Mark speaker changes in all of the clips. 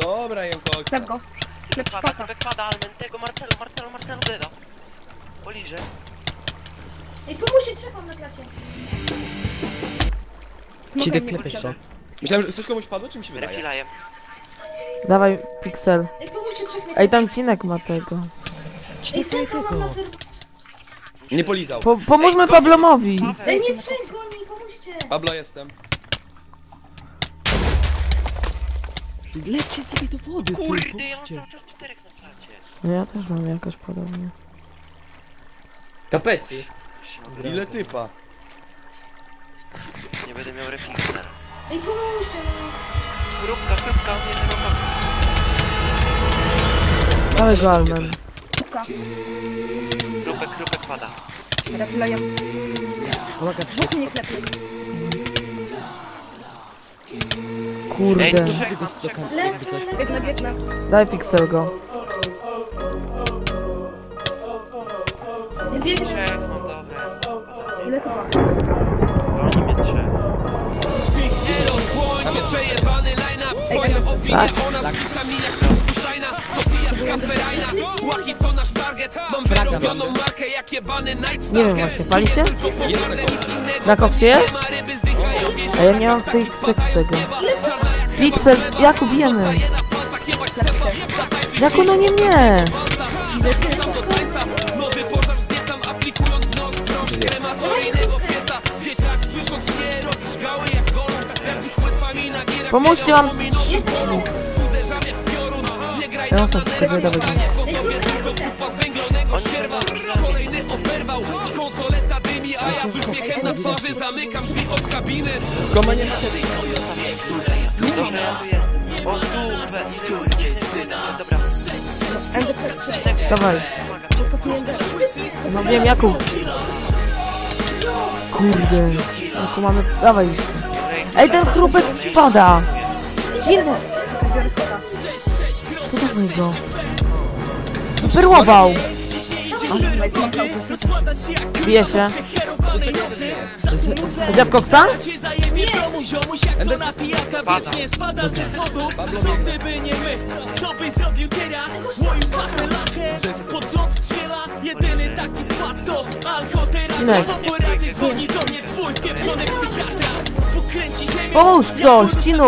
Speaker 1: Dobra, jem koksa.
Speaker 2: Chleb go. Chleb
Speaker 3: Wykłada,
Speaker 2: szpaka.
Speaker 3: wykłada Almen tego Marcelo, Marcelo, Marcelo Deda. Poliże.
Speaker 4: Ej, pomóżcie, trzepam na klacie.
Speaker 2: Mogę
Speaker 5: Ci
Speaker 2: mnie
Speaker 5: deklepy
Speaker 2: Pixel.
Speaker 1: Myślałem, że coś komuś padło, czy mi się wydaje?
Speaker 3: Refilajem.
Speaker 5: Dawaj, Pixel.
Speaker 4: Ej, pomóżcie, trzepam.
Speaker 5: Ej, tam cinek ma tego.
Speaker 4: Ej, synka mam na czerwono.
Speaker 1: Nie polizał.
Speaker 5: Po, pomóżmy Pablomowi.
Speaker 4: Ej, nie trzech goni, pomóżcie.
Speaker 1: Pablo jestem.
Speaker 5: Lećcie sobie do wody,
Speaker 3: Kurde, ja mam cały czas czterech na klacie.
Speaker 5: No ja też mam jakoś podobnie.
Speaker 6: Kapeci.
Speaker 1: Ile typa?
Speaker 3: Nie będę miał refilera.
Speaker 4: Ej, pomóżcie, no.
Speaker 3: Chrupka, chrupka, nie chrupka.
Speaker 5: Dawaj go, Almen.
Speaker 2: Szybka.
Speaker 3: Chrupek, chrupek pada.
Speaker 2: Refilajem.
Speaker 5: Uwaga,
Speaker 2: Dwóch mnie klepie.
Speaker 3: Ej,
Speaker 5: Kurde.
Speaker 2: Biegnę, biegnę.
Speaker 5: Daj Pixel go.
Speaker 4: Nie biegnę.
Speaker 3: Trzech mam, dobra.
Speaker 2: Ile to ma?
Speaker 3: Goni mnie trzech.
Speaker 7: Przejebany line-up, twoja opinia
Speaker 5: Tak.
Speaker 7: o nas pisami jak Husajna To pijawka ferajna, łaki to nasz target Mam wyrobioną markę jak jebany Night
Speaker 5: Nie wiem właśnie, pali się? Na koksie jest? A ja nie mam tej z tego. Jemy. Jakub, nie mnie.
Speaker 7: Nowy pożar wzniecam aplikując w nos krąg z krematoryjnego pieca Dzieciak słysząc mnie robisz gały jak golub Jak płetwami na gierach
Speaker 5: Pomóżcie, mam...
Speaker 7: Uderzam jak piorun Nie graj
Speaker 5: Ja
Speaker 7: na
Speaker 5: mam
Speaker 7: kupa zwęglonego sierwa Kolejny oberwał, konsoleta dymi A ja z uśmiechem na twarzy zamykam drzwi od kabiny
Speaker 1: nie ma.
Speaker 3: Ja jestem. O, weź. Dobra,
Speaker 5: Dawaj. No wiem, Jakub. Kurde. Jakub mamy... Dawaj. Ej, ten chrupek spada.
Speaker 2: Biorę soka.
Speaker 5: To dawaj go. Wyperłował. Bije się. Chociaż koksa?
Speaker 3: pada.
Speaker 7: Co gdyby nie my, co byś zrobił teraz? Moim lachę, podgląd strzela Jedyny taki skład to alkoterapia. Po dzwoni do mnie twój pieprzony psychiatra Pokręci się
Speaker 5: Pomóż coś, Cinu.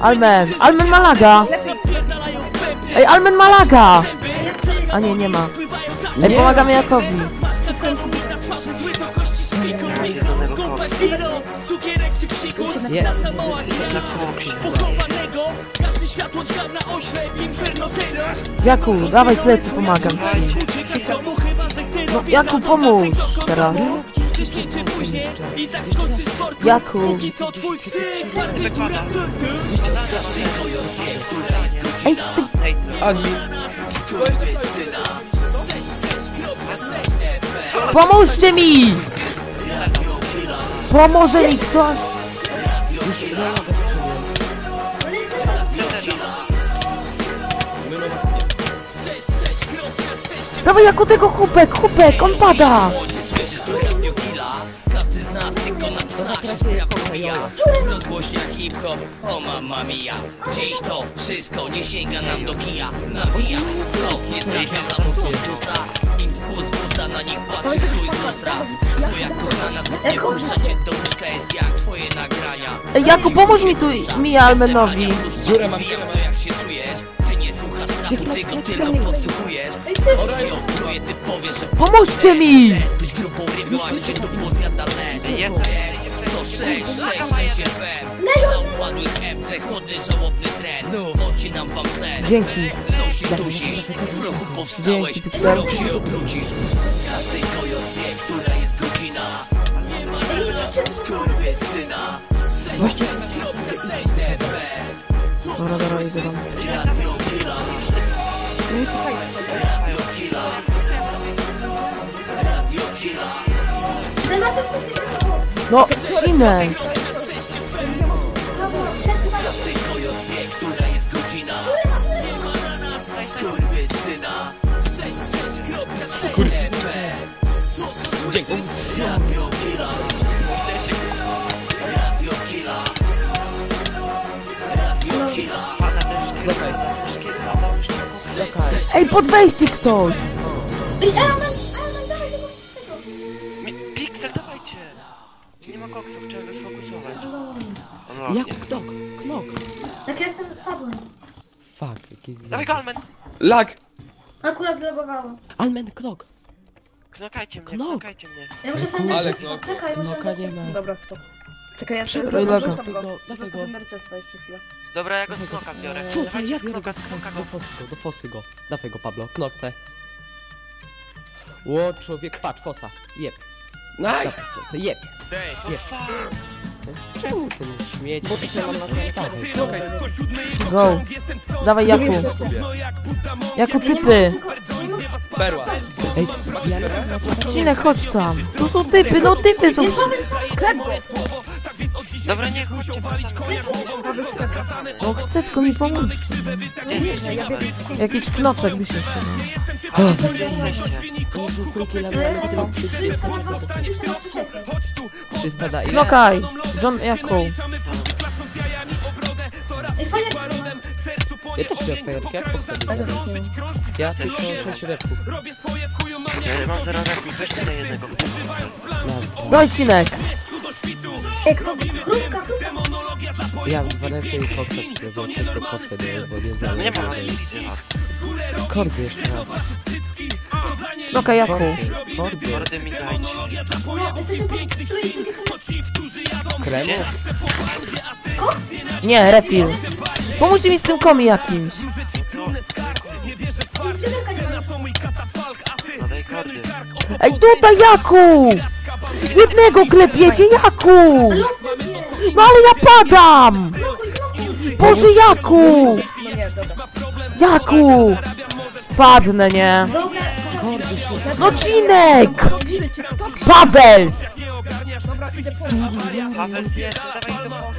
Speaker 5: Almen. Almen ma laga.
Speaker 7: Napierdalają pępy
Speaker 5: Ej, Almen ma laga.
Speaker 7: zęby
Speaker 5: A nie, nie ma. Ej, pomagamy
Speaker 7: ściro, cukierek czy psikus Nasza mała gra pochowanego Gasy światło drzwiam na ośle, inferno terror
Speaker 5: Jakub, dawaj plecy, pomagam ci. No, Jakub, pomóż teraz.
Speaker 7: Wcześniej czy później i tak skończysz sportu
Speaker 5: Jakub.
Speaker 7: Póki co twój krzyk, partytura tortu Każdy kojot wie, która jest
Speaker 5: Ej, ty...
Speaker 3: Ej.
Speaker 7: Skurwysyna 66,6 FM
Speaker 5: Pomóżcie mi! Pomoże mi ktoś! Dawaj jako tego chłopek, chłopek, on pada!
Speaker 8: Tylko się sprawa pomija Rozgłośnia hip-hop, o mamma mia. Dziś to wszystko nie sięga nam do kija. Nawija, co nie trafia lamusą w usta Im spust w usta, na nich patrzy chuj z lustra Twoja kochana zbyt nie puszcza cię do łóżka jest jak twoje nagrania.
Speaker 5: Ej, Jakub, pomóż mi tu, mi Almenowi.
Speaker 1: Dziurę mam,
Speaker 8: to jak się czujesz? Ty nie słuchasz rapu, ty go tylko podsłuchujesz. Cię opruje, ty powiesz, że
Speaker 5: Pomóżcie mi!
Speaker 8: Być grupą rymu, a cię tu pozjada leż
Speaker 5: Dzięki.
Speaker 8: Co się dusisz? Z prochu powstałeś, proch się obrócisz. Każdy kojot wie, która jest godzina. Nie ma skurwysyna. 66 FM
Speaker 5: Dobra, dobra, idę tam.
Speaker 8: Radio Killa Radio Killa Radio Killa
Speaker 5: No, cinek!
Speaker 8: Każdy kojot wie, która jest godzina Nie ma na nas skurwysyna 66,6 FM To co słyszysz Radio Killa Radio Killa Radio Czekaj.
Speaker 5: Ej, pod wejście ktoś!
Speaker 4: Ej,
Speaker 8: jakiś...
Speaker 3: Dawaj go, Almen!
Speaker 8: Lag!
Speaker 4: Akurat zlogowało.
Speaker 8: Almen, knok.
Speaker 3: Knokajcie mnie,
Speaker 5: Knok.
Speaker 3: knokajcie mnie.
Speaker 4: Ja muszę
Speaker 8: Ale
Speaker 4: sanderczyć.
Speaker 8: no,
Speaker 4: Czekaj, muszę
Speaker 8: knoka nie ma.
Speaker 7: Dobra, spoko. Czekaj, ja
Speaker 5: Czekaj,
Speaker 7: zostaw go.
Speaker 8: Dawaj go.
Speaker 7: Zostaw Enderchesta jeszcze chwilę.
Speaker 3: Dobra, ja go z knoka biorę.
Speaker 8: Fosy,
Speaker 3: Dawajcie
Speaker 8: ja
Speaker 3: z knoka,
Speaker 8: go,
Speaker 3: z knoka
Speaker 8: do
Speaker 3: go.
Speaker 8: fosy go, do fosy go. Dawaj go, Pablo, knok te. Ło, człowiek, patrz, fosa, jeb. Nice! Jeb. Jeb. Czemu ten śmieć? Bo ty mam na
Speaker 5: Go. Dawaj Jaku. Jaku typy.
Speaker 8: perła. Ej,
Speaker 5: Cinek, chodź tam. Tu są typy, no typy są.
Speaker 3: Dobra, nie chodźcie,
Speaker 5: No chcę tylko mi pomóc. Jakiś knoczek by się przydał.
Speaker 8: Czysta da ile?
Speaker 5: Knokaj. John Jaku.
Speaker 4: Ej, fajnie.
Speaker 8: Ja też chcę fajerki, jak podstawić? Ja 6.
Speaker 3: Ja mam zero replik, weźcie na jednego.
Speaker 5: Dawaj Cinek.
Speaker 4: Ej, kto? Chrupka, chrupka.
Speaker 8: Ja mam dwa repy i bo tylko daję, bo nie znam.
Speaker 3: Nie ma na.
Speaker 8: Kordy jeszcze raz.
Speaker 5: Knokaj Jaku.
Speaker 8: Kordy, kordy.
Speaker 3: Mordy mi dajcie.
Speaker 4: No, trójce, są...
Speaker 8: Kremu?
Speaker 5: Nie, refill. Pomóżcie mi z tym komi jakimś.
Speaker 3: No.
Speaker 5: Ej, tutaj Jaku! Jednego klepiecie, Jaku! No ale ja padam! Boże, Jaku!
Speaker 7: No.
Speaker 5: Jaku! Padnę, nie?
Speaker 4: Dobra,
Speaker 5: No Cinek!
Speaker 7: Robimy cię, kto?
Speaker 5: Paweł!
Speaker 7: Dobra, idę po
Speaker 3: Paweł, pierwszy, dawaj do.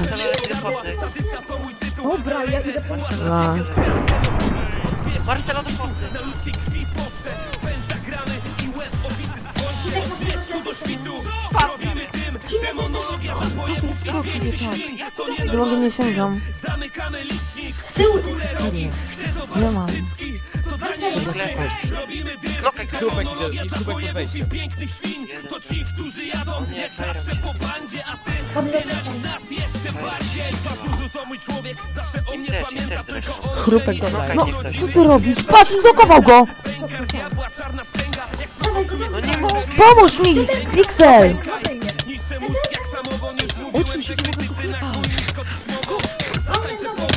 Speaker 5: Muszę
Speaker 3: posty.
Speaker 7: Dobra, ja idę po
Speaker 5: A.
Speaker 3: Do.
Speaker 5: Nie sięgam.
Speaker 4: z tyłu.
Speaker 5: Nie mam.
Speaker 3: Klepaj. Knokaj,
Speaker 8: Krupek idzie, i krupek pod wejściem.
Speaker 3: O nie, fajram się. Imcer, imcer zresztą.
Speaker 5: Chrupek do...
Speaker 3: Knokaj,
Speaker 5: No,
Speaker 3: nie ktoś.
Speaker 5: co ty robisz? Patrz, zblokował go!
Speaker 4: Go,
Speaker 3: No nie.
Speaker 5: Pomóż mi! Pixel!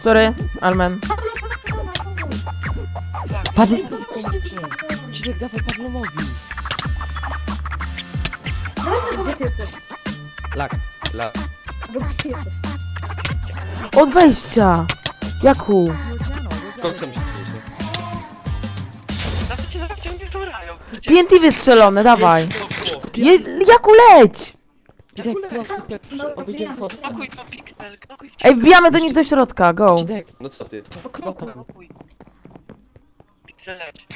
Speaker 5: Sorry, Almen.
Speaker 8: Paweł, Ciszek, dawaj Pawłowi.
Speaker 7: Gdzie ty jesteś? Bo gdzie ty jesteś?
Speaker 5: Od wejścia. Jaku?
Speaker 8: Z koksem się dzieje.
Speaker 5: TNT wystrzelone, dawaj. Je, Jaku leć!
Speaker 8: Ciszek, knok, knok, obejdziemy fotkę.
Speaker 3: Knokuj to, Pixel, knokuj.
Speaker 5: Ej, wbijamy do nich do środka, go.
Speaker 8: Ciszek, no co ty?
Speaker 3: Knokuj. Pixel, leć.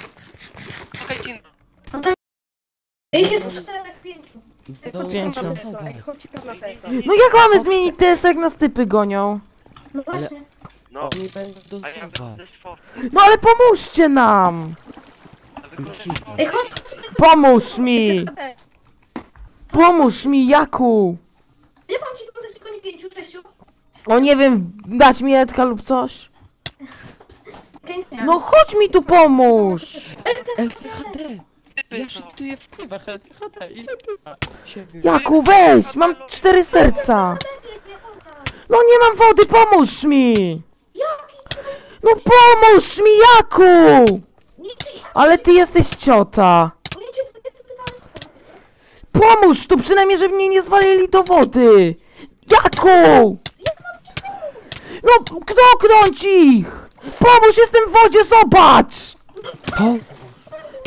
Speaker 3: Knokaj, Cin.
Speaker 4: Ich jest czterech, pięciu.
Speaker 8: No,
Speaker 5: Pięciu.
Speaker 7: Na TS-a. Ej, chodź tam na TS-a.
Speaker 5: No jak mamy zmienić test, jak nas typy gonią?
Speaker 4: No właśnie.
Speaker 3: No,
Speaker 8: Oni będą
Speaker 3: a ja wychodzę z.
Speaker 5: No ale pomóżcie nam!
Speaker 3: A wy
Speaker 7: Ej, chodź,
Speaker 5: Pomóż mi!
Speaker 7: chodź.
Speaker 5: Pomóż mi, Jaku!
Speaker 7: Nie mam ci pomóc, tylko nie pięciu, sześciu.
Speaker 5: O nie wiem, dać mi Edka lub coś? No chodź mi tu pomóż!
Speaker 8: Ja w ile bywa?
Speaker 5: Jaku, weź! Mam cztery serca! No nie mam wody, pomóż mi! No pomóż mi, Jaku! Ale ty jesteś ciota! Pomóż tu przynajmniej, żeby mnie nie zwalili do wody! Jaku! No, knoknąć ich! Pomóż, jestem w wodzie, zobacz!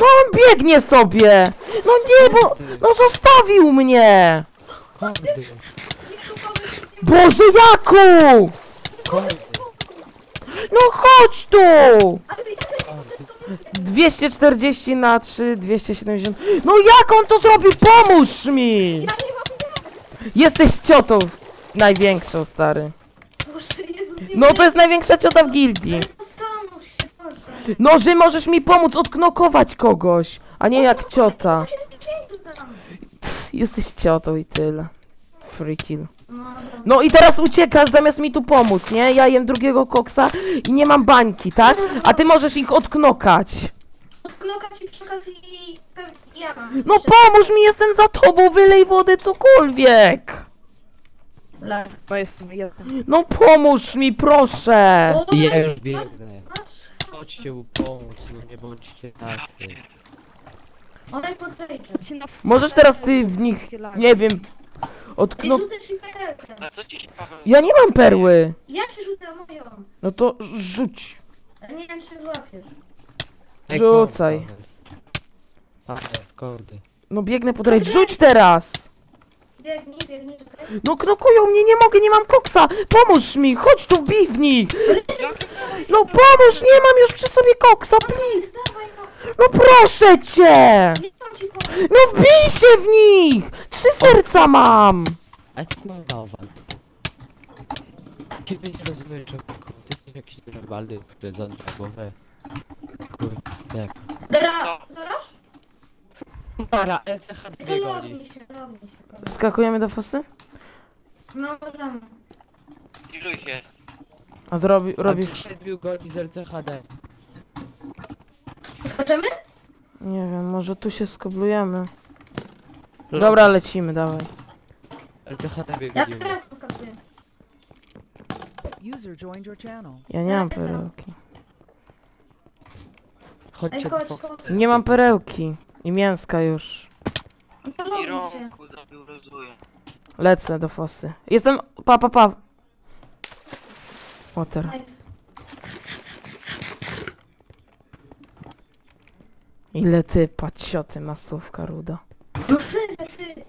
Speaker 5: No on biegnie sobie! No nie, bo... No zostawił mnie! Boże, Jaku! No chodź tu!
Speaker 8: kordy.
Speaker 5: 240 na 3, 270. No jak on to zrobił? Pomóż mi! Jesteś ciotą największą, stary.
Speaker 7: Boże, Jezus, nie
Speaker 5: No to jest największa ciota w gildii.
Speaker 7: Zastanów się, proszę.
Speaker 5: No, że możesz mi pomóc odknokować kogoś, a nie jak ciota. Jesteś ciotą i tyle. Free kill.
Speaker 7: No.
Speaker 5: No i teraz uciekasz zamiast mi tu pomóc, nie? Ja jem drugiego koksa i nie mam bańki, tak? A ty możesz ich odknokać.
Speaker 7: Odklokać i przy okazji pewnie ja mam.
Speaker 5: No pomóż mi, jestem za tobą, wylej wodę, cokolwiek.
Speaker 7: Lek.
Speaker 5: Bo jestem jeden. No pomóż mi, proszę.
Speaker 7: O,
Speaker 8: Ja już biegnę. Chodźcie mu pomóc, no nie bądźcie tacy.
Speaker 5: Możesz teraz ty w nich, nie wiem,
Speaker 7: Ej,
Speaker 5: odknok...
Speaker 7: rzucę ci perełkę.
Speaker 3: A co ci się Paweł?
Speaker 5: Ja nie mam perły.
Speaker 7: Ja ci rzucę moją.
Speaker 5: No to rzuć.
Speaker 7: Nie wiem, czy się złapiesz.
Speaker 8: Ej,
Speaker 5: Rzucaj.
Speaker 8: Paweł.
Speaker 5: No biegnę pod rejcz. Rzuć teraz.
Speaker 7: Biegnij, biegnij.
Speaker 5: No knokują mnie, nie mogę, nie mam koksa. Pomóż mi, chodź tu, bij w nich. No pomóż, nie mam już przy sobie koksa, please.
Speaker 7: Dawaj, no.
Speaker 5: No proszę cię.
Speaker 7: Nie ci.
Speaker 5: No wbij się w nich. Trzy serca mam.
Speaker 8: A ty mam bałwan. Ciebie nie rozumiem, człowieku. Ty jesteś jakiś normalny, wkręcony na głowę. Kurde, jak?
Speaker 7: Dera, zaraz?
Speaker 8: Para, LCHD goni.
Speaker 7: lognij się, lognij się.
Speaker 5: Skakujemy do fosy?
Speaker 7: No, możemy.
Speaker 3: Pilnuj się.
Speaker 5: A zrobi,
Speaker 8: Robisz
Speaker 5: robisz...
Speaker 8: 7 goni z LCHD.
Speaker 7: Skaczemy?
Speaker 5: Nie wiem, może tu się skoblujemy. Dobra, lecimy, dawaj.
Speaker 7: Ja.
Speaker 9: User joined your channel.
Speaker 5: Ja nie mam perełki.
Speaker 8: Chodźcie
Speaker 7: Ej, chodź,
Speaker 8: Foxa.
Speaker 7: chodź.
Speaker 5: Nie mam perełki. I mięska już.
Speaker 7: No to
Speaker 3: I
Speaker 7: się.
Speaker 3: rąku zabił rozuje.
Speaker 5: Lecę do fosy. Jestem... Pa, pa, pa. Water.
Speaker 7: Nice.
Speaker 5: Ile ty, pacioty, masówka ruda.
Speaker 7: No serio, ty.